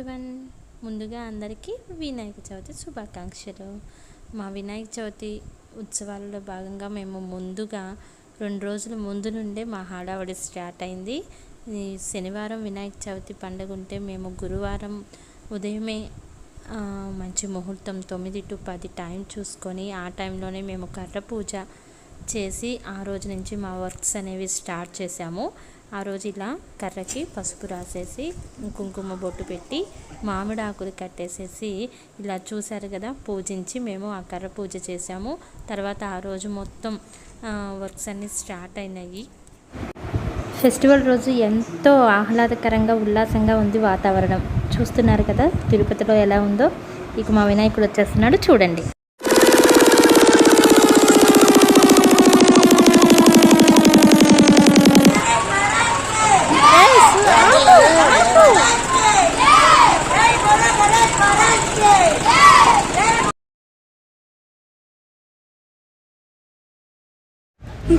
అందరికీ వినాయక చవితి శుభాకాంక్షలు. మా వినాయక చవితి ఉత్సవాలలో భాగంగా మేము ముందుగా రెండు రోజుల ముందు నుండే మా హడావడి స్టార్ట్ అయింది. శనివారం వినాయక చవితి పండుగ ఉంటే మేము గురువారం ఉదయమే మంచి ముహూర్తం తొమ్మిది టు పది టైం చూసుకొని ఆ టైంలోనే మేము కర్ర పూజ చేసి ఆ రోజు నుంచి మా వర్క్స్ అనేవి స్టార్ట్ చేసాము ఆ రోజు ఇలా కర్రకి పసుపు రాసేసి కుంకుమ బొట్టు పెట్టి మామిడి ఆకులు కట్టేసేసి ఇలా చూశారు కదా పూజించి మేము ఆ కర్ర పూజ చేసాము తర్వాత ఆ రోజు మొత్తం వర్క్స్ అన్నీ స్టార్ట్ అయినాయి. ఫెస్టివల్ రోజు ఎంతో ఆహ్లాదకరంగా ఉల్లాసంగా ఉంది వాతావరణం. చూస్తున్నారు కదా తిరుపతిలో ఎలా ఉందో? ఇక మా వినాయకుడు వచ్చేస్తున్నాడు చూడండి.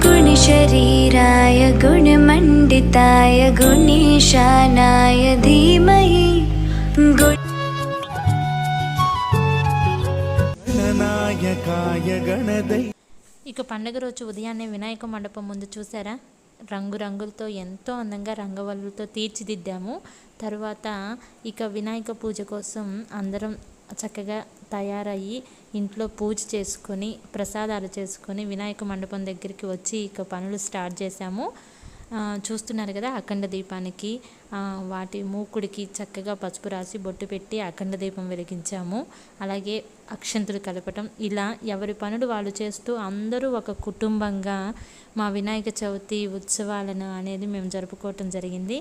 गुणशरीराय गुणमण्डिताय गुणीशानाय धीमहि गुण గణనాయకాయ గణదై ఇక పండగ రోజు ఉదయాన్నే వినాయక మండపం ముందు చూసారా రంగురంగులతో ఎంతో అందంగా రంగవల్లులతో తీర్చిదిద్దాము తర్వాత ఇక వినాయక పూజ కోసం అందరం చక్కగా తయారయ్యి ఇంట్లో పూజ చేసుకొని ప్రసాదాలు చేసుకొని వినాయక మండపం దగ్గరికి వచ్చి ఇక పనులు స్టార్ట్ చేశాము. చూస్తున్నారు కదా అఖండ దీపానికి. వాటి మూకుడికి చక్కగా పసుపు రాసి బొట్టు పెట్టి అఖండ దీపం వెలిగించాము. అలాగే అక్షంతులు కలపటం. ఇలా ఎవరి పనులు వాళ్ళు చేస్తూ అందరూ ఒక కుటుంబంగా మా వినాయక చవితి ఉత్సవాలను అనేది మేము జరుపుకోవటం జరిగింది.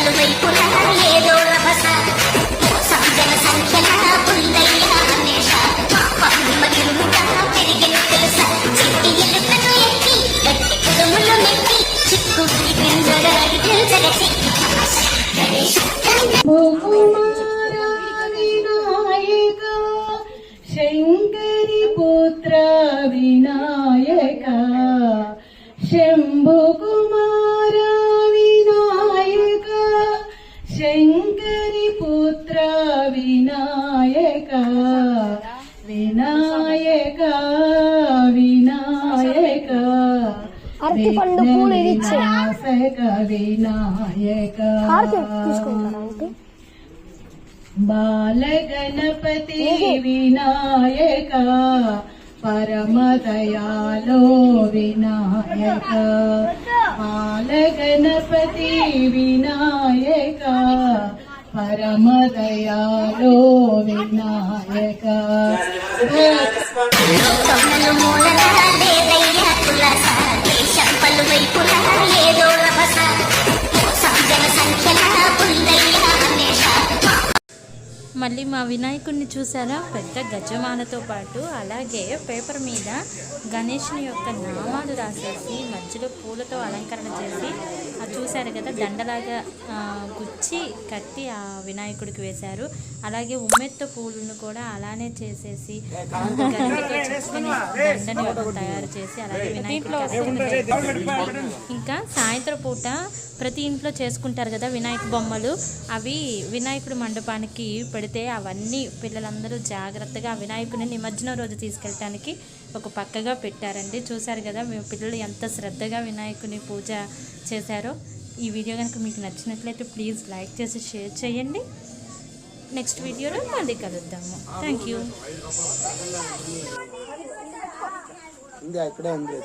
దేశం పలువైపుల ఏదో రభస అరటిపండు పూలు ఇది ఇచ్చే. వినాయక బాలగణపతి వినాయక పరమదయాలో వినాయక. బాలగణపతి వినాయక పరమదయాలో వినాయక. మూలన లేదయ్య కులస దేశం పలువైపుల ఏదో రభస మళ్ళీ మా వినాయకుడిని చూసారా పెద్ద గజమాలతో పాటు అలాగే పేపర్ మీద గణేషుని యొక్క నామాలు రాసేసి మధ్యలో పూలతో అలంకరణ చేసి చూశారు కదా దండలాగా గుచ్చి కట్టి ఆ వినాయకుడికి వేశారు. అలాగే ఉమ్మెత్త పూలను కూడా అలానే చేసేసి దండని తయారు చేసి అలాగే వినాయకుడికి. ఇంకా సాయంత్రం పూట ప్రతి ఇంట్లో చేసుకుంటారు కదా వినాయక బొమ్మలు అవి వినాయకుడి మండపానికి పెడితే అవన్నీ పిల్లలందరూ జాగ్రత్తగా ఆ నిమజ్జనం రోజు తీసుకెళ్ళటానికి ఒక పక్కగా పెట్టారండి. చూశారు కదా మేము పిల్లలు ఎంత శ్రద్ధగా వినాయకుని పూజ చేశారో. ఈ వీడియో కనుక మీకు నచ్చినట్లయితే ప్లీజ్ లైక్ చేసి షేర్ చేయండి. నెక్స్ట్ వీడియోలో మళ్ళీ కలుద్దాము. Thank you. ఉంది అక్కడే ఉంది